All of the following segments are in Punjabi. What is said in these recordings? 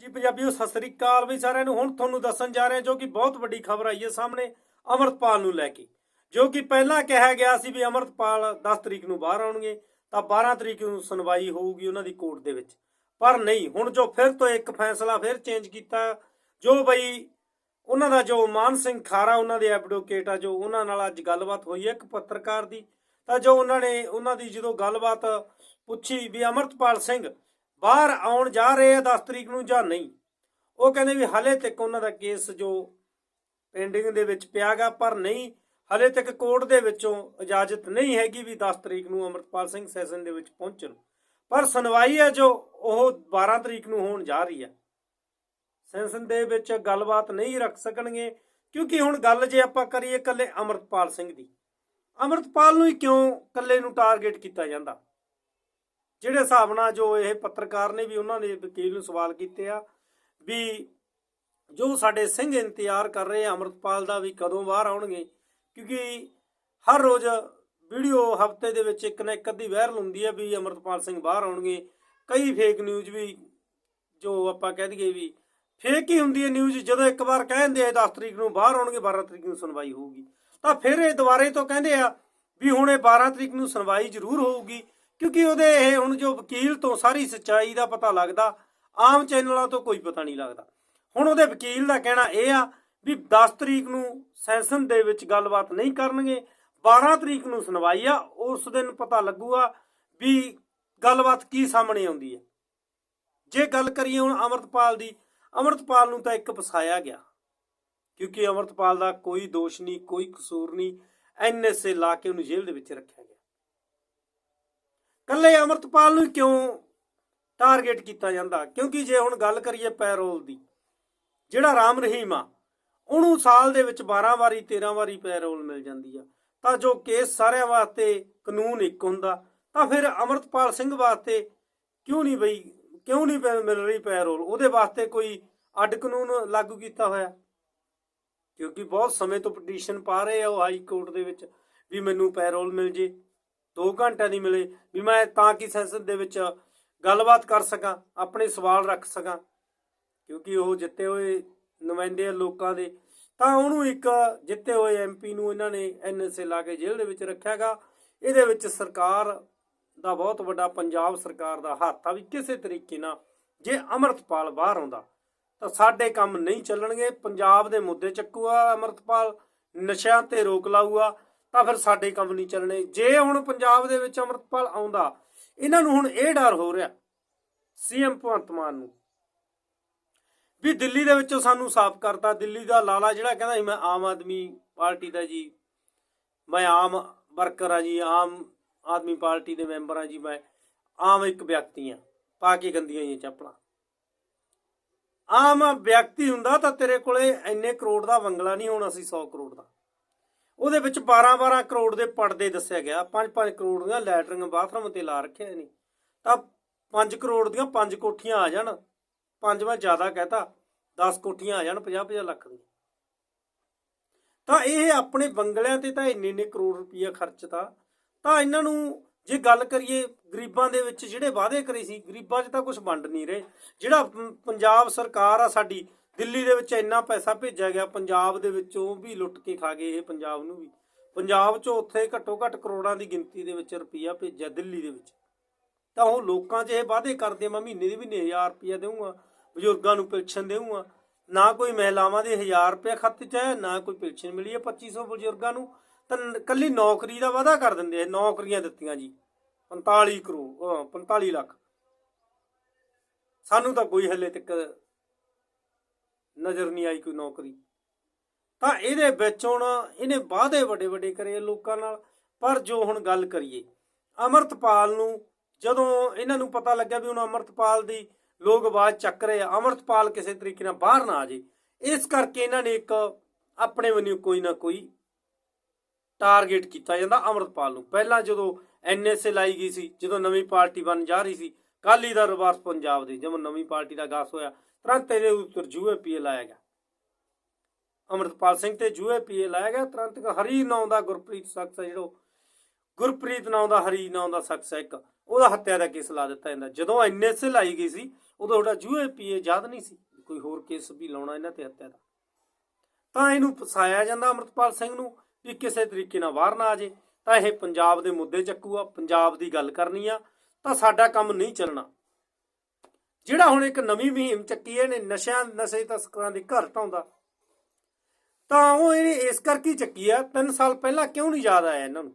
ਜੀ ਪੰਜਾਬੀਓ, ਸਤਿ ਸ੍ਰੀ ਅਕਾਲ ਵੀ ਸਾਰਿਆਂ ਨੂੰ। ਹੁਣ ਤੁਹਾਨੂੰ ਦੱਸਣ ਜਾ ਰਹੇ ਹਾਂ ਜੋ ਕਿ ਬਹੁਤ ਵੱਡੀ ਖਬਰ ਆਈ ਹੈ ਸਾਹਮਣੇ, ਅਮਰਤਪਾਲ ਨੂੰ ਲੈ ਕੇ। ਜੋ ਕਿ ਪਹਿਲਾਂ ਕਿਹਾ ਗਿਆ ਸੀ ਵੀ ਅਮਰਤਪਾਲ 10 ਤਰੀਕ ਨੂੰ ਬਾਹਰ ਆਉਣਗੇ, ਤਾਂ 12 ਤਰੀਕ ਨੂੰ ਸੁਣਵਾਈ ਹੋਊਗੀ ਉਹਨਾਂ ਦੀ ਕੋਰਟ ਦੇ ਵਿੱਚ। ਪਰ ਨਹੀਂ, ਹੁਣ ਜੋ ਫਿਰ ਤੋਂ ਇੱਕ ਫੈਸਲਾ ਫਿਰ ਚੇਂਜ ਕੀਤਾ, ਜੋ ਬਈ ਉਹਨਾਂ ਦਾ ਜੋ ਮਾਨ ਸਿੰਘ ਖਾਰਾ, ਉਹਨਾਂ ਦੇ ਐਡਵੋਕੇਟ ਆ, ਜੋ ਉਹਨਾਂ ਨਾਲ ਅੱਜ ਗੱਲਬਾਤ ਹੋਈ ਹੈ ਇੱਕ ਪੱਤਰਕਾਰ ਦੀ, ਤਾਂ ਜੋ ਉਹਨਾਂ ਨੇ ਉਹਨਾਂ ਦੀ ਜਦੋਂ ਗੱਲਬਾਤ ਪੁੱਛੀ ਵੀ ਅਮਰਤਪਾਲ ਸਿੰਘ ਬਾਹਰ ਆਉਣ ਜਾ ਰਹੇ ਆ 10 ਤਰੀਕ ਨੂੰ ਜਾਂ ਨਹੀਂ। ਉਹ ਕਹਿੰਦੇ ਵੀ ਹਲੇ ਤੱਕ ਉਹਨਾਂ ਦਾ ਕੇਸ ਜੋ ਪੈਂਡਿੰਗ ਦੇ ਵਿੱਚ ਪਿਆਗਾ ਪਰ ਨਹੀਂ, ਹਲੇ ਤੱਕ ਕੋਰਟ ਦੇ ਵਿੱਚੋਂ ਇਜਾਜ਼ਤ ਨਹੀਂ ਹੈਗੀ ਵੀ 10 ਤਰੀਕ ਨੂੰ ਅਮਰਤਪਾਲ ਸਿੰਘ ਸੈਸ਼ਨ ਦੇ ਵਿੱਚ ਪਹੁੰਚਣ। ਪਰ ਸੁਣਵਾਈ ਹੈ ਜੋ ਉਹ 12 ਤਰੀਕ ਨੂੰ ਹੋਣ ਜਾ ਰਹੀ ਹੈ। ਸੈਸ਼ਨ ਦੇ ਵਿੱਚ ਗੱਲਬਾਤ ਨਹੀਂ ਰੱਖ ਸਕਣਗੇ, ਕਿਉਂਕਿ ਹੁਣ ਗੱਲ ਜੇ ਆਪਾਂ ਕਰੀਏ ਇਕੱਲੇ ਅਮਰਤਪਾਲ ਸਿੰਘ ਦੀ। ਅਮਰਤਪਾਲ ਨੂੰ ਹੀ ਕਿਉਂ ਇਕੱਲੇ ਨੂੰ ਟਾਰਗੇਟ ਕੀਤਾ ਜਾਂਦਾ? ਜਿਹੜੇ ਹਿਸਾਬ ਨਾਲ ਜੋ ਇਹ ਪੱਤਰਕਾਰ ਨੇ ਵੀ ਉਹਨਾਂ ਨੇ ਵਕੀਲ ਨੂੰ ਸਵਾਲ ਕੀਤੇ ਆ ਵੀ ਜੋ ਸਾਡੇ ਸਿੰਘ ਇੰਤਜ਼ਾਰ ਕਰ ਰਹੇ ਆ ਅਮਰਤਪਾਲ ਦਾ ਵੀ ਕਦੋਂ ਬਾਹਰ ਆਉਣਗੇ? ਕਿਉਂਕਿ ਹਰ ਰੋਜ਼ ਵੀਡੀਓ ਹਫ਼ਤੇ ਦੇ ਵਿੱਚ ਇੱਕ ਨਾ ਇੱਕ ਅੱਧੀ ਵਾਇਰਲ ਹੁੰਦੀ ਹੈ ਵੀ ਅਮਰਤਪਾਲ ਸਿੰਘ ਬਾਹਰ ਆਉਣਗੇ। ਕਈ ਫੇਕ ਨਿਊਜ਼ ਵੀ ਜੋ ਆਪਾਂ ਕਹਿ ਦਈਏ ਵੀ ਫੇਕ ਹੀ ਹੁੰਦੀ ਹੈ ਨਿਊਜ਼ ਜਦੋਂ ਇੱਕ ਵਾਰ ਕਹਿੰਦੇ ਆ 10 ਤਰੀਕ ਨੂੰ ਬਾਹਰ ਆਉਣਗੇ 12 ਤਰੀਕ ਨੂੰ ਸੁਣਵਾਈ ਹੋਊਗੀ। ਤਾਂ ਫਿਰ ਇਹ ਦੁਬਾਰੇ ਤੋਂ ਕਹਿੰਦੇ ਆ ਵੀ ਹੁਣ ਇਹ 12 ਤਰੀਕ ਨੂੰ ਸੁਣਵਾਈ ਜ਼ਰੂਰ ਹੋਊਗੀ। ਕਿਉਂਕਿ ਉਹਦੇ ਇਹ ਹੁਣ ਜੋ ਵਕੀਲ ਤੋਂ ਸਾਰੀ ਸੱਚਾਈ ਦਾ ਪਤਾ ਲੱਗਦਾ, ਆਮ ਚੈਨਲਾਂ ਤੋਂ ਕੋਈ ਪਤਾ ਨਹੀਂ ਲੱਗਦਾ। ਹੁਣ ਉਹਦੇ ਵਕੀਲ ਦਾ ਕਹਿਣਾ ਇਹ ਆ ਵੀ 10 ਤਰੀਕ ਨੂੰ ਸੈਸ਼ਨ ਦੇ ਵਿੱਚ ਗੱਲਬਾਤ ਨਹੀਂ ਕਰਨਗੇ 12 ਤਰੀਕ ਨੂੰ ਸੁਣਵਾਈ ਆ, ਉਸ ਦਿਨ ਪਤਾ ਲੱਗੂਗਾ ਵੀ ਗੱਲਬਾਤ ਕੀ ਸਾਹਮਣੇ ਆਉਂਦੀ ਹੈ। ਜੇ ਗੱਲ ਕਰੀਏ ਹੁਣ ਅਮਰਤਪਾਲ ਦੀ, ਅਮਰਤਪਾਲ ਨੂੰ ਤਾਂ ਇੱਕ ਫਸਾਇਆ ਗਿਆ। ਕਿਉਂਕਿ ਅਮਰਤਪਾਲ ਦਾ ਕੋਈ ਦੋਸ਼ ਨਹੀਂ, ਕੋਈ ਕਸੂਰ ਨਹੀਂ ਐਨਐਸਏ ਲਾ ਕੇ ਉਹਨੂੰ ਜੇਲ੍ਹ ਦੇ ਵਿੱਚ ਰੱਖਿਆ ਗਿਆ। ਕੱਲੇ ਅਮਰਤਪਾਲ ਨੂੰ ਕਿਉਂ ਟਾਰਗੇਟ ਕੀਤਾ ਜਾਂਦਾ? ਕਿਉਂਕਿ ਜੇ ਹੁਣ ਗੱਲ ਕਰੀਏ ਪੈਰੋਲ ਦੀ, ਜਿਹੜਾ ਰਾਮ ਰਹੀਮ ਆ, ਉਹਨੂੰ ਸਾਲ ਦੇ ਵਿੱਚ 12 ਵਾਰੀ 13 ਵਾਰੀ ਪੈਰੋਲ ਮਿਲ ਜਾਂਦੀ ਆ। ਤਾਂ ਜੋ ਕੇਸ ਸਾਰਿਆਂ ਵਾਸਤੇ ਕਾਨੂੰਨ ਇੱਕ ਹੁੰਦਾ, ਤਾਂ ਫਿਰ ਅਮਰਤਪਾਲ ਸਿੰਘ ਵਾਸਤੇ ਕਿਉਂ ਨਹੀਂ ਬਈ, ਕਿਉਂ ਨਹੀਂ ਮਿਲ ਰਹੀ ਪੈਰੋਲ ਉਹਦੇ ਵਾਸਤੇ ਕੋਈ ਅੱਡ ਕਾਨੂੰਨ ਲਾਗੂ ਕੀਤਾ ਹੋਇਆ? ਕਿਉਂਕਿ ਬਹੁਤ ਸਮੇਂ ਤੋਂ ਪਟੀਸ਼ਨ ਪਾ ਰਹੇ ਆ ਉਹ ਹਾਈ ਕੋਰਟ ਦੇ ਵਿੱਚ ਵੀ ਮੈਨੂੰ ਪੈਰੋਲ ਮਿਲ ਜੇ। 2 ਘੰਟਿਆਂ ਦੀ ਮਿਲੇ ਵੀ ਮੈਂ ਤਾਂ ਕਿ ਸੈਸ਼ਨ ਦੇ ਵਿੱਚ ਗੱਲਬਾਤ ਕਰ ਸਕਾਂ, ਆਪਣੇ ਸਵਾਲ ਰੱਖ ਸਕਾਂ। ਕਿਉਂਕਿ ਉਹ ਜਿੱਤੇ ਹੋਏ ਨੁਮਾਇੰਦੇ ਆ ਲੋਕਾਂ ਦੇ, ਤਾਂ ਉਹਨੂੰ ਇੱਕ ਜਿੱਤੇ ਹੋਏ ਐਮਪੀ ਨੂੰ ਇਹਨਾਂ ਨੇ ਐਨਐਸਏ ਲਾ ਕੇ ਜੇਲ੍ਹ ਦੇ ਵਿੱਚ ਰੱਖਿਆਗਾ। ਇਹਦੇ ਵਿੱਚ ਸਰਕਾਰ ਦਾ ਬਹੁਤ ਵੱਡਾ, ਪੰਜਾਬ ਸਰਕਾਰ ਦਾ ਹੱਥ ਆ ਵੀ ਕਿਸੇ ਤਰੀਕੇ ਨਾਲ ਜੇ ਅਮਰਤਪਾਲ ਬਾਹਰ ਆਉਂਦਾ, ਤਾਂ ਸਾਡੇ ਕੰਮ ਨਹੀਂ ਚੱਲਣਗੇ। ਪੰਜਾਬ ਦੇ ਮੁੱਦੇ ਚੱਕੂਗਾ ਅਮਰਤਪਾਲ, ਨਸ਼ਿਆਂ ਤੇ ਰੋਕ ਲਾਊਗਾ। ਤਾਂ ਫਿਰ ਸਾਡੇ ਕੰਮ ਨਹੀਂ ਚੱਲਣੇ। ਜੇ ਹੁਣ ਪੰਜਾਬ ਦੇ ਵਿੱਚ ਅਮਰਤਪਾਲ ਆਉਂਦਾ, ਇਹਨਾਂ ਨੂੰ ਹੁਣ ਇਹ ਡਰ ਹੋ ਰਿਹਾ, ਸੀਐਮ ਭਗਵੰਤ ਮਾਨ ਨੂੰ, ਵੀ ਦਿੱਲੀ ਦੇ ਵਿੱਚੋਂ ਸਾਨੂੰ ਸਾਫ਼ ਕਰਤਾ। ਦਿੱਲੀ ਦਾ ਲਾਲਾ ਜਿਹੜਾ ਕਹਿੰਦਾ ਸੀ, ਮੈਂ ਆਮ ਆਦਮੀ ਪਾਰਟੀ ਦਾ ਜੀ, ਮੈਂ ਆਮ ਵਰਕਰ ਆ ਜੀ, ਆਮ ਆਦਮੀ ਪਾਰਟੀ ਦੇ ਮੈਂਬਰ ਆ ਜੀ, ਮੈਂ ਆਮ ਇੱਕ ਵਿਅਕਤੀ ਆ, ਪਾ ਕੇ ਗੰਦੀਆਂ ਹੀ ਚੱਪਲਾਂ। ਆਮ ਵਿਅਕਤੀ ਹੁੰਦਾ ਤਾਂ ਤੇਰੇ ਕੋਲੇ ਇੰਨੇ ਕਰੋੜ ਦਾ ਬੰਗਲਾ ਨਹੀਂ ਹੋਣਾ ਸੀ 100 ਕਰੋੜ ਦਾ। ਉਹਦੇ ਵਿੱਚ 12-12 ਕਰੋੜ ਦੇ ਪਰਦੇ ਦੱਸਿਆ ਗਿਆ। 5-5 ਕਰੋੜ ਦੀਆਂ ਲੈਟਰਿੰਗ ਬਾਥਰੂਮ ਤੇ ਲਾ ਰੱਖਿਆ ਨਹੀਂ ਤਾਂ 5 ਕਰੋੜ ਦੀਆਂ 5 ਕੋਠੀਆਂ ਆ ਜਾਣ। ਪੰਜ ਮੈਂ ਜ਼ਿਆਦਾ ਕਹਤਾ 10 ਕੋਠੀਆਂ ਆ ਜਾਣ 50-50 ਲੱਖ ਦੀਆਂ। ਤਾਂ ਇਹ ਆਪਣੇ ਬੰਗਲਿਆਂ ਤੇ ਤਾਂ ਇੰਨੇ ਇੰਨੇ ਕਰੋੜ ਰੁਪਈਆ ਖਰਚਤਾ ਤਾਂ। ਇਹਨਾਂ ਨੂੰ ਜੇ ਗੱਲ ਕਰੀਏ, ਗਰੀਬਾਂ ਦੇ ਵਿੱਚ ਜਿਹੜੇ ਵਾਅਦੇ ਕਰੇ ਸੀ, ਗਰੀਬਾਂ 'ਚ ਤਾਂ ਕੁਝ ਵੰਡ ਨਹੀਂ ਰਹੇ। ਜਿਹੜਾ ਪੰਜਾਬ ਸਰਕਾਰ ਆ ਸਾਡੀ ਦਿੱਲੀ ਦੇ ਵਿੱਚ ਇੰਨਾ ਪੈਸਾ ਭੇਜਿਆ ਗਿਆ, ਪੰਜਾਬ ਦੇ ਵਿੱਚੋਂ ਵੀ ਲੁੱਟ ਕੇ ਖਾ ਗਏ ਇਹ ਪੰਜਾਬ ਨੂੰ ਵੀ। ਪੰਜਾਬ 'ਚੋਂ ਉੱਥੇ ਘੱਟੋ ਘੱਟ ਕਰੋੜਾਂ ਦੀ ਗਿਣਤੀ ਦੇ ਵਿੱਚ ਰੁਪਈਆ ਭੇਜਿਆ ਦਿੱਲੀ ਦੇ ਵਿੱਚ। ਤਾਂ ਉਹ ਲੋਕਾਂ 'ਚ ਇਹ ਵਾਅਦੇ ਕਰਦੇ ਮੈਂ ਮਹੀਨੇ ਦੇ ਮਹੀਨੇ 1000 ਰੁਪਈਆ ਦੇਵਾਂਗਾ ਬਜ਼ੁਰਗਾਂ ਨੂੰ ਪੈਨਸ਼ਨ ਦੇਵਾਂਗਾ ਨਾ ਕੋਈ ਮਹਿਲਾਵਾਂ ਦੇ 1000 ਰੁਪਏ ਖਾਤੇ 'ਚ ਆਇਆ ਨਾ ਕੋਈ ਪੈਨਸ਼ਨ ਮਿਲੀ ਹੈ 2500 ਬਜ਼ੁਰਗਾਂ ਨੂੰ। ਤਾਂ ਕੱਲੀ ਨੌਕਰੀ ਦਾ ਵਾਅਦਾ ਕਰ ਦਿੰਦੇ ਆ, ਨੌਕਰੀਆਂ ਦਿੱਤੀਆਂ ਜੀ। 45 ਕਰੋੜ ਅਹ 45 ਲੱਖ। ਸਾਨੂੰ ਤਾਂ ਕੋਈ ਹੱਲੇ ਤੱਕ ਨਜ਼ਰ ਨਹੀਂ ਆਈ ਕੋਈ ਨੌਕਰੀ। ਤਾਂ ਇਹਦੇ ਵਿੱਚ ਹੁਣ ਇਹਨੇ ਵਾਅਦੇ ਵੱਡੇ ਵੱਡੇ ਕਰੇ ਲੋਕਾਂ ਨਾਲ। ਪਰ ਜੋ ਹੁਣ ਗੱਲ ਕਰੀਏ, ਅਮਰਤਪਾਲ ਨੂੰ ਜਦੋਂ ਇਹਨਾਂ ਨੂੰ ਪਤਾ ਲੱਗਿਆ ਵੀ ਹੁਣ ਅਮਰਤਪਾਲ ਦੀ ਲੋਕ ਆਵਾਜ਼ ਚੱਕ ਰਹੇ ਆ, ਅਮਰਤਪਾਲ ਕਿਸੇ ਤਰੀਕੇ ਨਾਲ ਬਾਹਰ ਨਾ ਆ ਜੇ ਇਸ ਕਰਕੇ ਇਹਨਾਂ ਨੇ ਇੱਕ ਆਪਣੇ ਵੱਲੋਂ ਕੋਈ ਨਾ ਕੋਈ ਟਾਰਗੇਟ ਕੀਤਾ ਜਾਂਦਾ ਅਮਰਤਪਾਲ ਨੂੰ। ਪਹਿਲਾਂ ਜਦੋਂ ਐਨਐਸਏ ਲਾਈ ਗਈ ਸੀ, ਜਦੋਂ ਨਵੀਂ ਪਾਰਟੀ ਬਣ ਜਾ ਰਹੀ ਸੀ ਕਾਲੀ ਦਾ ਰਿਵਰਸ ਪੰਜਾਬ ਦੀ ਜਦੋਂ ਨਵੀਂ ਪਾਰਟੀ ਦਾ ਗਾਸ ਹੋਇਆ, ਤੁਰੰਤ ਇਹਦੇ ਉੱਤੇ ਯੂਏਪੀਏ ਲਾਇਆ ਗਿਆ। ਅਮਰਤਪਾਲ ਸਿੰਘ ਤੇ ਯੂਏਪੀਏ ਲਾਇਆ ਗਿਆ, ਤੁਰੰਤ ਹਰੀ ਨਾਂ ਦਾ ਗੁਰਪ੍ਰੀਤ ਸ਼ਖਸ ਜਿਹੜਾ ਗੁਰਪ੍ਰੀਤ ਨਾਂ ਦਾ, ਹਰੀ ਨਾਂ ਦਾ ਸ਼ਖਸ ਇੱਕ। ਉਹਦਾ ਹੱਤਿਆ ਦਾ ਕੇਸ ਲਾ ਦਿੱਤਾ ਜਾਂਦਾ। ਜਦੋਂ ਐਨਐਸਏ ਲਾਈ ਗਈ ਸੀ, ਉਦੋਂ ਤੁਹਾਡਾ ਯੂਏਪੀਏ ਯਾਦ ਨਹੀਂ ਸੀ, ਕੋਈ ਹੋਰ ਕੇਸ ਵੀ ਲਾਉਣਾ ਇਹਨਾਂ ਤੇ ਹੱਤਿਆ ਦਾ। ਤਾਂ ਇਹਨੂੰ ਫਸਾਇਆ ਜਾਂਦਾ ਅਮਰਤਪਾਲ ਸਿੰਘ ਨੂੰ ਵੀ ਕਿਸੇ ਤਰੀਕੇ ਨਾਲ ਬਾਹਰ ਨਾ ਆ ਜੇ ਤਾਂ ਇਹ ਪੰਜਾਬ ਦੇ ਮੁੱਦੇ ਚੱਕੂਗਾ, ਪੰਜਾਬ ਦੀ ਗੱਲ ਕਰਨੀ ਆ। ਤਾਂ ਸਾਡਾ ਕੰਮ ਨਹੀਂ ਚੱਲਣਾ। ਜਿਹੜਾ ਹੁਣ ਇੱਕ ਨਵੀਂ ਮੁਹਿੰਮ ਚੱਕੀ ਹੈ, ਇਹਨੇ ਨਸ਼ਿਆਂ, ਨਸ਼ੇ ਤਸਕਰਾਂ ਦੇ ਘਰ ਢਾਉਂਦਾ ਤਾਂ ਉਹ ਇਹਨੇ ਇਸ ਕਰਕੇ ਚੱਕੀ ਆ 3 ਸਾਲ ਪਹਿਲਾਂ ਕਿਉਂ ਨਹੀਂ ਯਾਦ ਆਇਆ ਇਹਨਾਂ ਨੂੰ?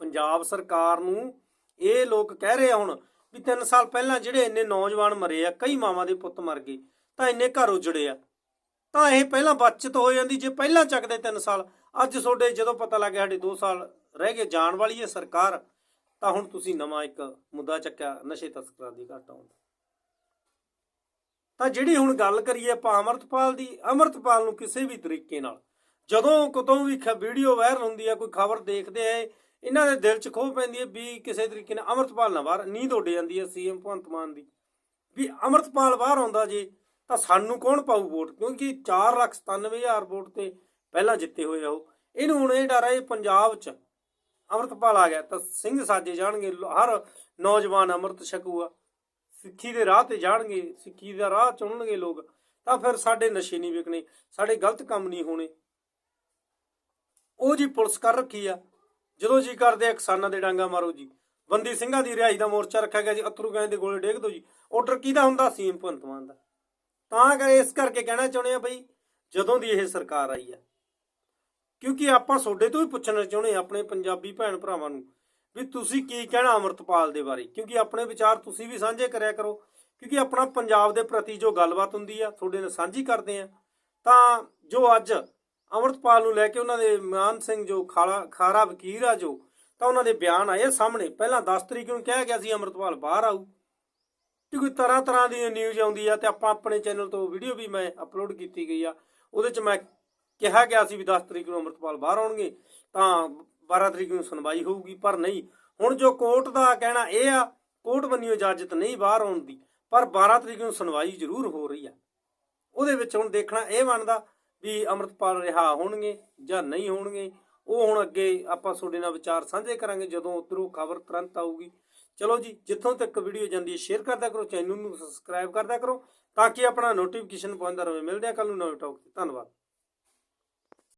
ਪੰਜਾਬ ਸਰਕਾਰ ਨੂੰ ਇਹ ਲੋਕ ਕਹਿ ਰਹੇ ਆ ਹੁਣ ਵੀ 3 ਸਾਲ ਪਹਿਲਾਂ ਜਿਹੜੇ ਇੰਨੇ ਨੌਜਵਾਨ ਮਰੇ ਆ, ਕਈ ਮਾਵਾਂ ਦੇ ਪੁੱਤ ਮਰ ਗਏ, ਤਾਂ ਇੰਨੇ ਘਰ ਉਜੜੇ ਆ। ਤਾਂ ਇਹ ਪਹਿਲਾਂ ਬਚਤ ਹੋ ਜਾਂਦੀ, ਜੇ ਪਹਿਲਾਂ ਚੱਕਦੇ 3 ਸਾਲ, ਅੱਜ ਤੁਹਾਡੇ ਜਦੋਂ ਪਤਾ ਲੱਗਿਆ ਸਾਡੇ 2 ਸਾਲ ਰਹਿ ਗਏ, ਜਾਣ ਵਾਲੀ ਹੈ ਸਰਕਾਰ। ਤਾਂ ਹੁਣ ਤੁਸੀਂ ਨਵਾਂ ਇੱਕ ਮੁੱਦਾ ਚੱਕਿਆ, ਨਸ਼ੇ ਤਸਕਰਾਂ ਦੀ ਘਾਟਾ ਹੁੰਦਾ ਤਾਂ ਜਿਹੜੀ ਹੁਣ ਗੱਲ ਕਰੀਏ ਆਪਾਂ ਅਮਰਤਪਾਲ ਦੀ, ਅਮਰਤਪਾਲ ਨੂੰ ਕਿਸੇ ਵੀ ਤਰੀਕੇ ਨਾਲ, ਜਦੋਂ ਕਦੋਂ ਵੀ ਵੀਡੀਓ ਵਾਇਰਲ ਹੁੰਦੀ ਆ, ਕੋਈ ਖਬਰ ਦੇਖਦੇ ਆ, ਇਹਨਾਂ ਦੇ ਦਿਲ 'ਚ ਖੋਹ ਪੈਂਦੀ ਹੈ ਵੀ ਕਿਸੇ ਤਰੀਕੇ ਨਾਲ ਅਮਰਤਪਾਲ ਨਾ ਬਾਹਰ ਨੀਂਦ ਉੱਡ ਜਾਂਦੀ ਹੈ ਸੀਐਮ ਭਗਵੰਤ ਮਾਨ ਦੀ। ਵੀ ਅਮਰਤਪਾਲ ਬਾਹਰ ਆਉਂਦਾ ਜੇ, ਤਾਂ ਸਾਨੂੰ ਕੌਣ ਪਾਊ ਵੋਟ? ਕਿਉਂਕਿ 497000 ਵੋਟ ਤੇ ਪਹਿਲਾਂ ਜਿੱਤੇ ਹੋਏ ਆ ਉਹ। ਇਹਨੂੰ ਹੁਣ ਇਹ ਡਰ ਹੈ ਪੰਜਾਬ 'ਚ ਅਮਰਤਪਾਲ ਆ ਗਿਆ, ਤਾਂ ਸਿੰਘ ਸਾਜੇ ਜਾਣਗੇ ਹਰ ਨੌਜਵਾਨ ਅਮਰਤ ਛਕੂਗਾ ਸਿੱਖੀ ਦੇ ਰਾਹ ਤੇ ਜਾਣਗੇ, ਸਿੱਖੀ ਦਾ ਰਾਹ ਚੁਣਨਗੇ ਲੋਕ, ਤਾਂ ਫਿਰ ਸਾਡੇ ਨਸ਼ੇ ਨਹੀਂ ਵਿਕਣੇ, ਸਾਡੇ ਗਲਤ ਕੰਮ ਨਹੀਂ ਹੋਣੇ। ਉਹ ਜੀ ਪੁਲਿਸ ਕਰ ਰੱਖੀ ਆ। ਜਦੋਂ ਜੀ ਕਰਦੇ ਆ, ਕਿਸਾਨਾਂ ਦੇ ਡਾਂਗਾ ਮਾਰੋ ਜੀ। ਬੰਦੀ ਸਿੰਘਾਂ ਦੀ ਰਿਹਾਈ ਦਾ ਮੋਰਚਾ ਰੱਖਿਆ ਗਿਆ ਜੀ, ਅਥਰੂ ਗੈਂ ਦੇ ਗੋਲੇ ਡੇਗ ਦੋ ਜੀ। ਆਰਡਰ ਕਿਹਦਾ ਹੁੰਦਾ? ਸੀਐਮ ਭਗਵੰਤ ਮਾਨ ਦਾ। ਤਾਂ ਕਰ ਇਸ ਕਰਕੇ ਕਹਿਣਾ ਚਾਹੁੰਦੇ ਆ ਬਈ, ਜਦੋਂ ਦੀ ਇਹ ਸਰਕਾਰ ਆਈ ਆ ਕਿਉਂਕਿ ਆਪਾਂ ਤੁਹਾਡੇ ਤੋਂ ਵੀ ਪੁੱਛਣਾ ਚਾਹੁੰਦੇ ਆ ਆਪਣੇ ਪੰਜਾਬੀ ਭੈਣ ਭਰਾਵਾਂ ਨੂੰ ਵੀ ਤੁਸੀਂ ਕੀ ਕਹਿਣਾ ਅਮਰਤਪਾਲ ਦੇ ਬਾਰੇ? ਕਿਉਂਕਿ ਆਪਣੇ ਵਿਚਾਰ ਤੁਸੀਂ ਵੀ ਸਾਂਝੇ ਕਰਿਆ ਕਰੋ। ਕਿਉਂਕਿ ਆਪਣਾ ਪੰਜਾਬ ਦੇ ਪ੍ਰਤੀ ਜੋ ਗੱਲਬਾਤ ਹੁੰਦੀ ਆ, ਤੁਹਾਡੇ ਨਾਲ ਸਾਂਝੀ ਕਰਦੇ ਆ। ਤਾਂ ਜੋ ਅੱਜ ਅਮਰਤਪਾਲ ਨੂੰ ਲੈ ਕੇ ਉਹਨਾਂ ਦੇ ਮਾਨ ਸਿੰਘ ਜੋ ਖਾਲਾ, ਖਾਰਾ ਵਕੀਰ ਆ ਜੋ, ਤਾਂ ਉਹਨਾਂ ਦੇ ਬਿਆਨ ਆਏ ਸਾਹਮਣੇ। ਪਹਿਲਾਂ 10 ਤਰੀਕ ਨੂੰ ਕਿਹਾ ਗਿਆ ਸੀ ਅਮਰਤਪਾਲ ਬਾਹਰ ਆਊ। ਕਿਉਂਕਿ ਤਰ੍ਹਾਂ ਤਰ੍ਹਾਂ ਦੀ ਨਿਊਜ਼ ਆਉਂਦੀ ਆ ਤੇ ਆਪਾਂ ਆਪਣੇ ਚੈਨਲ ਤੋਂ ਵੀਡੀਓ ਵੀ ਮੈਂ ਅਪਲੋਡ ਕੀਤੀ ਗਈ ਆ। ਉਹਦੇ ਚ ਮੈਂ ਕਿਹਾ ਗਿਆ ਸੀ ਵੀ 10 ਤਰੀਕ ਨੂੰ ਅਮਰਤਪਾਲ ਬਾਹਰ ਆਉਣਗੇ, ਤਾਂ 12 ਤਰੀਕ ਨੂੰ ਸੁਣਵਾਈ ਹੋਊਗੀ, ਪਰ ਨਹੀਂ। ਹੁਣ ਜੋ ਕੋਰਟ ਦਾ ਕਹਿਣਾ ਇਹ ਆ, ਕੋਰਟ ਬੰਨਿਓ ਇਜਾਜ਼ਤ ਨਹੀਂ ਬਾਹਰ ਆਉਣ ਦੀ, ਪਰ 12 ਤਰੀਕ ਨੂੰ ਸੁਣਵਾਈ ਜ਼ਰੂਰ ਹੋ ਰਹੀ ਆ। ਉਹਦੇ ਵਿੱਚ ਹੁਣ ਦੇਖਣਾ ਇਹ ਬਣਦਾ ਵੀ ਅਮਰਤਪਾਲ ਰਿਹਾ ਹੋਣਗੇ ਜਾਂ ਨਹੀਂ ਹੋਣਗੇ। ਉਹ ਹੁਣ ਅੱਗੇ ਆਪਾਂ ਤੁਹਾਡੇ ਨਾਲ ਵਿਚਾਰ ਸਾਂਝੇ ਕਰਾਂਗੇ ਜਦੋਂ ਉਧਰੋਂ ਖਬਰ ਤੁਰੰਤ ਆਊਗੀ। ਚਲੋ ਜੀ, ਜਿੱਥੋਂ ਤੱਕ ਵੀਡੀਓ ਜਾਂਦੀ ਹੈ ਸ਼ੇਅਰ ਕਰਦਾ ਕਰੋ, ਚੈਨਲ ਨੂੰ ਸਬਸਕ੍ਰਾਈਬ ਕਰਦਾ ਕਰੋ, ਤਾਂ ਕਿ ਆਪਣਾ ਨੋਟੀਫਿਕੇਸ਼ਨ ਪਹੁੰਚਦਾ ਰਹੇ ਮਿਲਦੇ ਆ ਕੱਲ ਨੂੰ ਨਵੇਂ ਟੌਕ ਤੇ ਧੰਨਵਾਦ।